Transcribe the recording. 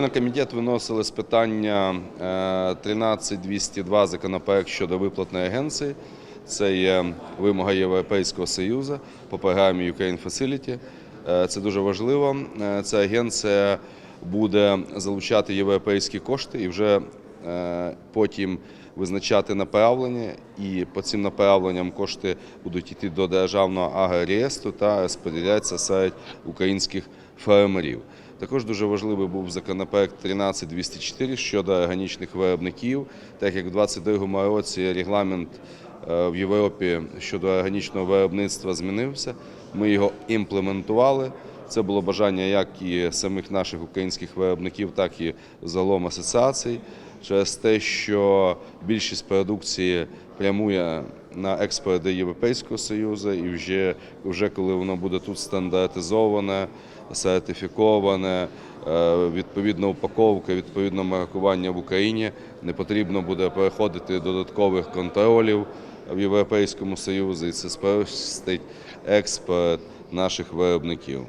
На комітет виносили з питання е, 13202 законопроект щодо виплатної агенції. Це є вимога Європейського Союзу по програмі Ukraine Facility. Е, Це дуже важливо. Е, Ця агенція буде залучати європейські кошти і вже е, потім визначати направлення. І по цим направленням кошти будуть йти до державного агрореєстру та розподілятися серед українських фермерів. Також дуже важливий був законопроект 13204 щодо органічних виробників, так як в 2022 році регламент е, в Європі щодо органічного виробництва змінився. Ми його імплементували. Це було бажання як і самих наших українських виробників, так і загалом асоціацій. Через те, що більшість продукції прямує на експорт до Європейського Союзу, і вже, вже коли воно буде тут стандартизоване, сертифіковане, е, відповідна упаковка, відповідне маркування в Україні, не потрібно буде переходити додаткових контролів в Європейському Союзі, і це спростить експорт наших виробників.